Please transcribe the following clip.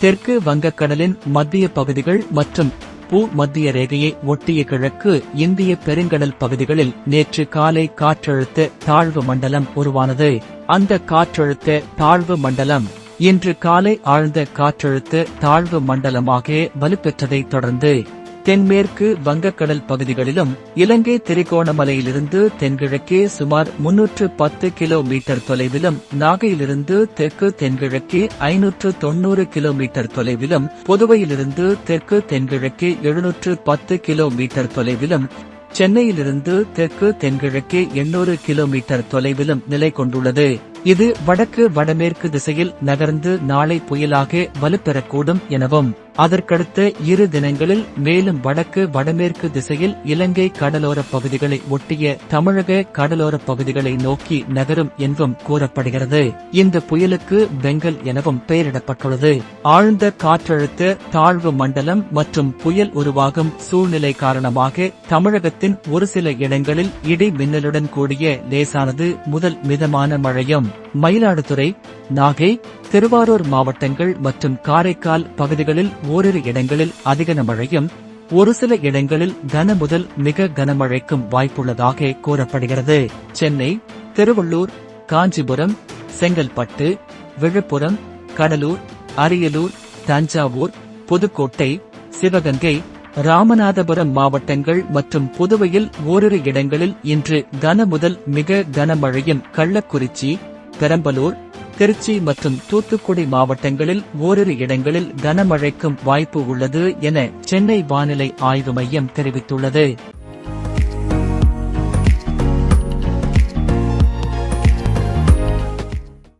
தெற்கு வங்கக்கடலின் மத்திய பகுதிகள் மற்றும் பூ மத்திய ரேகையை ஒட்டிய கிழக்கு இந்திய பெருங்கடல் பகுதிகளில் நேற்று காலை காற்றழுத்த தாழ்வு மண்டலம் உருவானது. அந்த காற்றழுத்த தாழ்வு மண்டலம் இன்று காலை ஆழ்ந்த காற்றழுத்த தாழ்வு மண்டலமாக வலுப்பெற்றதைத் தொடர்ந்து தென்மேற்கு வங்கக்கடல் பகுதிகளிலும் இலங்கை திரிகோணமலையிலிருந்து தென்கிழக்கே சுமார் முன்னூற்று பத்து கிலோமீட்டர் தொலைவிலும் நாகையிலிருந்து தெற்கு தென்கிழக்கே ஐநூற்று தொன்னூறு கிலோமீட்டர் தொலைவிலும் புதுவையிலிருந்து தெற்கு தென்கிழக்கே எழுநூற்று பத்து கிலோமீட்டர் தொலைவிலும் சென்னையிலிருந்து தெற்கு தென்கிழக்கே எண்ணூறு கிலோமீட்டர் தொலைவிலும் நிலை கொண்டுள்ளது. இது வடக்கு வடமேற்கு திசையில் நகர்ந்து நாளை புயலாக வலுப்பெறக்கூடும் எனவும் அதற்கடுத்த இரு தினங்களில் மேலும் வடக்கு வடமேற்கு திசையில் இலங்கை கடலோர பகுதிகளை ஒட்டிய தமிழக கடலோர பகுதிகளை நோக்கி நகரும் என்றும் கூறப்படுகிறது. இந்த புயலுக்கு பெங்கல் எனவும் பெயரிடப்பட்டுள்ளது. ஆழ்ந்த காற்றழுத்த தாழ்வு மண்டலம் மற்றும் புயல் உருவாகும் சூழ்நிலை காரணமாக தமிழகத்தின் ஒரு சில இடங்களில் இடி மின்னலுடன் கூடிய லேசானது முதல் மிதமான மழையும் மயிலாடுதுறை நாகை திருவாரூர் மாவட்டங்கள் மற்றும் காரைக்கால் பகுதிகளில் ஓரிரு இடங்களில் அதிக மழையும் ஒரு சில இடங்களில் கன முதல் மிக கனமழைக்கும் வாய்ப்புள்ளதாக கூறப்படுகிறது. சென்னை திருவள்ளூர் காஞ்சிபுரம் செங்கல்பட்டு விழுப்புரம் கடலூர் அரியலூர் தஞ்சாவூர் புதுக்கோட்டை சிவகங்கை ராமநாதபுரம் மாவட்டங்கள் மற்றும் புதுவையில் ஓரிரு இடங்களில் இன்று கன முதல் மிக கனமழையும் கள்ளக்குறிச்சி பெரம்பலூர் திருச்சி மற்றும் தூத்துக்குடி மாவட்டங்களில் ஓரிரு இடங்களில் கனமழைக்கும் வாய்ப்பு உள்ளது என சென்னை வானிலை ஆய்வு மையம் தெரிவித்துள்ளது.